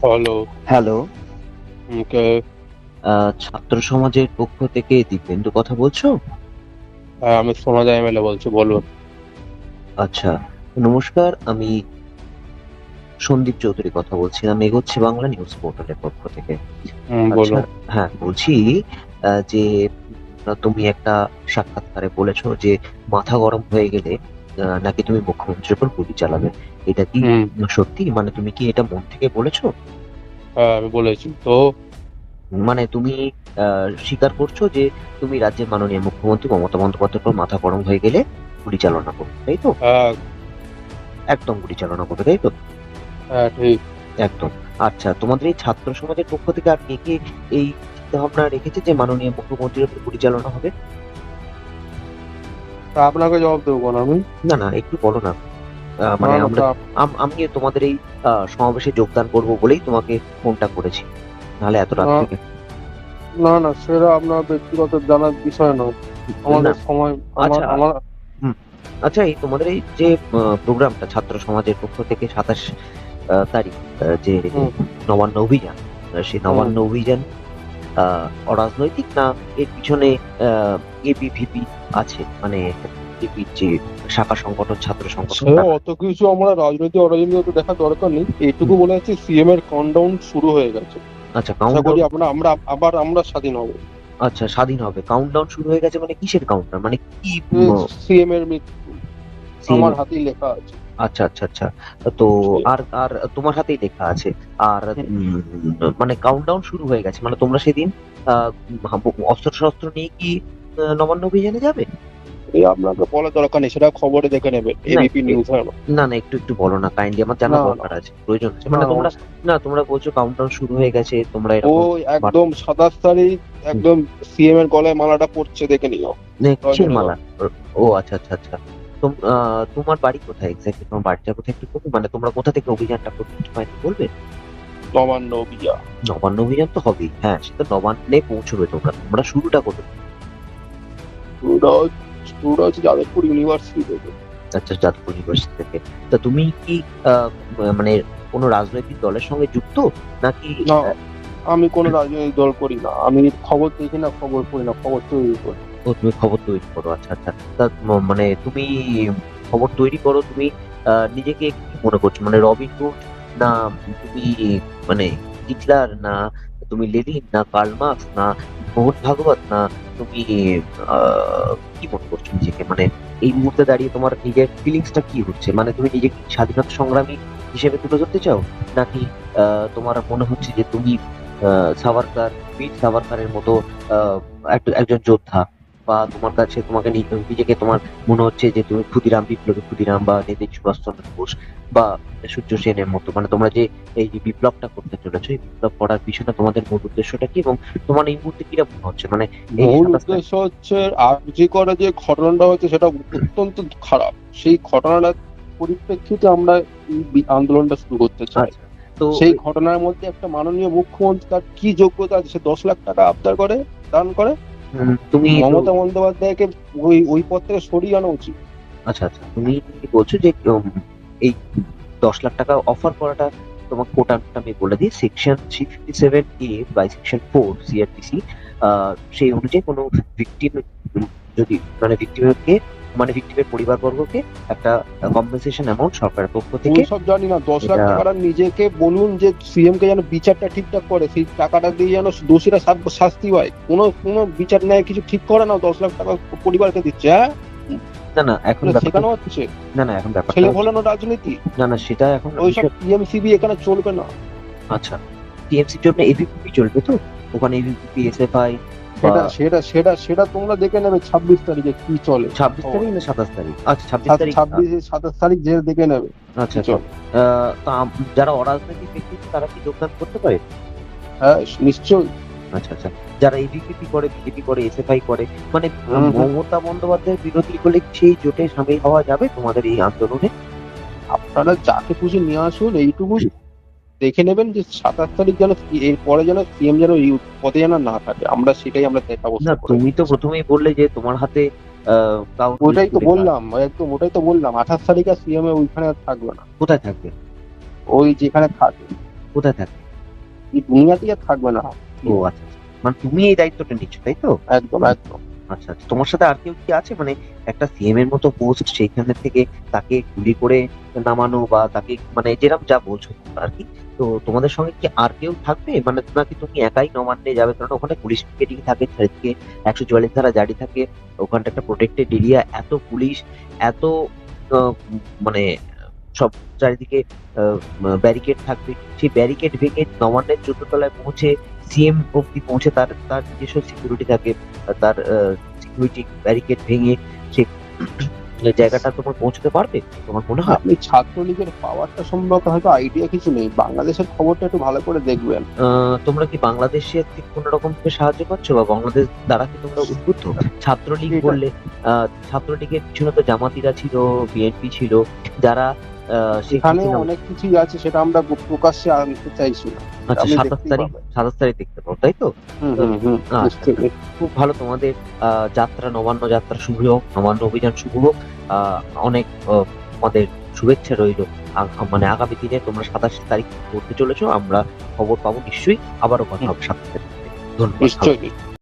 Hello hello কে ছাত্র সমাজের পক্ষ থেকে দীপেন্দু কথা বলছো? হ্যাঁ, আমি সোনাদা এমএলএ বলছি বলুন। আচ্ছা নমস্কার আমি সন্দীপ চৌধুরী কথা বলছিলাম এগোচ্ছে বাংলা নিউজ পোর্টালের পক্ষ থেকে। আচ্ছা হ্যাঁ বলছি যে তুমি একটা সাক্ষাৎকারে বলেছ যে মাথা গরম হয়ে গেলে নাকি তুমি মুখ্যমন্ত্রীর উপর গুলি চালাবে? এটা কি সত্যি? মানে তুমি কি এটা মন থেকে বলেছ? হ্যাঁ আমি বলেছি। তো মানে তুমি স্বীকার করছ যে তুমি রাজ্যের মাননীয় মুখ্যমন্ত্রী মমতা বন্দ্যোপাধ্যায়ের উপর মাথা গরম হয়ে গেলে গুলি চালনা করবে তাই তো? হ্যাঁ। একদম গুলি চালনা করবে তাই তো? হ্যাঁ একদম। আচ্ছা তোমাদের এই ছাত্র সমাজের পক্ষ থেকে আর কে কে এই চিন্তা ভাবনা রেখেছে যে মাননীয় মুখ্যমন্ত্রীর উপর গুলি চালনা হবে? তা আপনাকে জবাব দেবো কোন আমি? না না একটু বলো না। মানে আমরা আমি তোমাদের এই সমাবেশে যোগদান করব বলেই তোমাকে ফোনটা করেছি। নাহলে এত রাত থেকে না না সেটা আপনার ব্যক্তিগত জানার বিষয় নয়। আমাদের সময় আচ্ছা। আমার আচ্ছা এই তোমাদের এই যে প্রোগ্রামটা ছাত্র সমাজের পক্ষ থেকে সাতাশ তারিখ যে নবান্ন অভিযান সেই নবান্ন অভিযান অরাজনৈতিক না এর পিছনে এবিভিপি আছে মানে যে শাখা সংগঠন ছাত্র সংগঠন অত কিছু আমরা রাজনীতি অরাজনীতি দেখা দরকার নেই। এইটুকু বলে যাচ্ছি সিএম এর কাউন্টডাউন শুরু হয়ে গেছে। আচ্ছা কাউন্টডাউন আমরা আমরা আবার আমরা স্বাধীন হব। আচ্ছা স্বাধীন হবে। কাউন্টডাউন শুরু হয়ে গেছে মানে কিসের কাউন্টডাউন মানে কি সিএম এর মৃত্যু আমার হাতেই লেখা আছে। আচ্ছা আচ্ছা আচ্ছা। তো আর আর তোমার হাতেই লেখা আছে। আর মানে কাউন্টডাউন শুরু হয়ে গেছে। মানে তোমরা সেদিন অস্ত্র শস্ত্র নিয়ে কি নবান্ন অভিযানে যাবে? আপনাকে বলার দরকার নেই সেটা খবরে দেখে নেবেন এবিপি নিউজ না না একটু একটু বলো না কাইন্ডলি আমার জানা। দরকার আছে প্রয়োজন আছে। মানে তোমরা না তোমরা বলছো কাউন্টডাউন শুরু হয়ে গেছে তোমরা একদম সাতাশ তারিখ একদম সিএম এর গলায় মালাটা পড়ছে দেখে নিও। মালা। ও আচ্ছা আচ্ছা আচ্ছা। তোমার বাড়ি কোথায় এক্স্যাক্টলি তোমার বাড়িটা কোথায় একটু বলবে? মানে তোমরা কোথা থেকে অভিযানটা করতে কাইন্ডলি বলবে? নবান্ন অভিযান। নবান্ন অভিযান তো হবেই। হ্যাঁ সেটা নবান্নে পৌঁছবে তোমরা। তোমরা শুরুটা করবে পুরোটা হচ্ছে- পুরোটা হচ্ছে যাদবপুর ইউনিভার্সিটি থেকে। আচ্ছা যাদবপুর ইউনিভার্সিটি থেকে। তা তুমি কি মানে কোনো রাজনৈতিক দলের সঙ্গে যুক্ত? নাকি না আমি কোনো রাজনৈতিক দল করি না। আমি খবর দেখি না খবর পড়ি না খবর তৈরি করি। ও, তুমি খবর তৈরি করো আচ্ছা আচ্ছা। মানে তুমি খবর তৈরি করো তুমি নিজেকে কি মনে করছ? মানে রবিন হুড না তুমি মানে হিটলার না তুমি লেনিন না কার্ল মার্কস না মোহন ভাগবত না তুমি কি মনে করছ নিজেকে? মানে এই মুহূর্তে দাঁড়িয়ে তোমার নিজের ফিলিংসটা কি হচ্ছে? মানে তুমি নিজেকে স্বাধীনতা সংগ্রামী হিসেবে তুলে ধরতে চাও? নাকি তোমার মনে হচ্ছে যে তুমি সাভারকার বীর সাভারকারের মতো একজন যোদ্ধা? বা তোমার কাছে তোমাকে নিজেকে তোমার মনে হচ্ছে যে তুমি ক্ষুদিরাম বিপ্লবী ক্ষুদিরাম বা নেতাজি সুভাষচন্দ্র বোস বা সূর্য সেনের মতো। মানে তোমরা যে এই যে বিপ্লবটা করতে চলেছো এই বিপ্লব করার পিছনে তোমাদের মূল উদ্দেশ্যটা কি এবং তোমার এই মুহূর্তে কিরা মনে হচ্ছে? মানে মূল উদ্দেশ্য হচ্ছে আরজি করে যে ঘটনাটা হচ্ছে সেটা অত্যন্ত খারাপ। সেই ঘটনাটার পরিপ্রেক্ষিতে আমরা আন্দোলনটা শুরু করতে চাই। আচ্ছা, তো সেই ঘটনার মধ্যে একটা মাননীয় মুখ্যমন্ত্রী তার কি যোগ্যতা আছে সে দশ লাখ টাকা আবদার করে দান করে তুমি মমতা বন্দ্যোপাধ্যায়কে ওই ওই পদ থেকে সরিয়ে আনা উচিত। আচ্ছা আচ্ছা তুমি বলছো যে এই দশ লাখ টাকা অফার করাটা তোমার কোটাটা আমি বলে দিই। Section three fifty seven A by section four CrPC সেই অনুযায়ী কোনো ভিকটিম যদি মানে ভিকটিমকে মানে ভিকটিমের পরিবারবর্গকে একটা কম্পেনসেশন অ্যামাউন্ট সরকারের পক্ষ থেকে। সব জানি না দশ লাখ টাকাটা নিজেকে বলুন যে সিএম কে যেন বিচারটা ঠিকঠাক করে সেই টাকাটা দিয়ে যেন দোষীরা শাস্তি পায়। কোনো কোনো বিচার নেয় কিছু ঠিক করে না দশ লাখ টাকা পরিবারকে দিচ্ছে হ্যাঁ? না না এখন শেখানো হচ্ছে। না না এখন ব্যাপারটা ছেলে হচ্ছে- রাজনীতি। না না সেটা এখন ওইসব টিএমসিবি এখানে চলবে না। আচ্ছা টিএমসির জন্য এবিপি চলবে তো? ওখানে এবিপি এসএফআই সেটা সেটা সেটা সেটা তোমরা দেখে নেবে ছাব্বিশ তারিখে কি চলে। ছাব্বিশ তারিখ না সাতাশ তারিখ? আচ্ছা ছাব্বিশ তারিখ ছাব্বিশ সাতাশ তারিখ যে দেখে নেবে আচ্ছা কি আচ্ছা। তা যারা অরাজনৈতিক ব্যক্তি তারা কি যোগদান করতে পারে? হ্যাঁ নিশ্চয়ই। আচ্ছা আচ্ছা। যারা এবিপিপি করে বিজেপি করে এসএফআই করে মানে। মমতা বন্দ্যোপাধ্যায়ের বিরোধী হলে সেই জোটে সামিল হওয়া যাবে তোমাদের এই আন্দোলনে? আপনারা যাকে খুশি নিয়ে আসুন এইটুকু দেখে নেবেন যে সাতাশ তারিখ যেন এর পরে যেন সিএম যেন এই পদে যেন না থাকে। আমরা সেটাই আমরা ব্যবস্থা তুমি তো প্রথমেই বললে যে তোমার হাতে আহ, ওটাই তো বললাম একদম ওটাই তো বললাম। আঠাশ তারিখ আর সিএম এ ওইখানে আর থাকবে না। কোথায় থাকবে? ওই যেখানে থাকে কোথায় থাকবে? এই দুনিয়াতেই আর থাকবে না। ও আচ্ছা আচ্ছা। মানে তুমি এই দায়িত্বটা নিচ্ছ তাই তো? একদম একদম। আচ্ছা আচ্ছা। তোমার সাথে আর কেউ কি আছে? মানে একটা সিএম এর মতো পোস্ট সেইখানে থেকে তাকে গুলি করে নামানো বা তাকে মানে যেরকম যা বলছো আর কি। তো তোমাদের সঙ্গে কি আর কেউ থাকবে? মানে নাকি তুমি একাই নবান্নে যাবে? কারণ ওখানে পুলিশ পিকেটিং থাকে, চারিদিকে একশো চুয়াল্লিশ ধারা জারি থাকে। ওখানটা একটা প্রোটেক্টেড এরিয়া এত পুলিশ, এত মানে সব চারিদিকে ব্যারিকেড থাকবে। সেই ব্যারিকেড ভেঙে নবান্নের চোদ্দ তলায় পৌঁছে সিএম অব্দি পৌঁছে তার তার নিজস্ব সিকিউরিটি থাকে। তার সিকিউরিটি ব্যারিকেড ভেঙে সে জায়গাটা তোমার পৌঁছতে পারবে তোমার মনে হয়? আপনি ছাত্রলীগের পাওয়ারটা সম্ভবত হয়তো আইডিয়া কিছু নেই। বাংলাদেশের খবরটা একটু ভালো করে দেখবেন। তোমরা কি বাংলাদেশের থেকে কোনো রকম ভাবে সাহায্য পাচ্ছ? বা বাংলাদেশ দ্বারা কি তোমরা উদ্বুদ্ধ? ছাত্রলীগ বললে ছাত্রলীগের পিছনে তো জামাতিরা ছিল বিএনপি ছিল। যারা শেখ অনেক কিছুই আছে সেটা আমরা প্রকাশ্যে আনতে চাইছি আচ্ছা সাতাশ তারিখ সাতাশ তারিখ দেখতে পাবো তাই তো? আচ্ছা। নিশ্চয়ই। খুব ভালো তোমাদের যাত্রা নবান্ন যাত্রা শুভ হোক নবান্ন অভিযান শুভ হোক। আহ, অনেক আমাদের শুভেচ্ছা রইল। মানে আগামী দিনে তোমরা সাতাশ তারিখ করতে চলেছো আমরা খবর পাবো নিশ্চয়ই। আবারও কথা হবে সাতাশ তারিখ ধন্যবাদ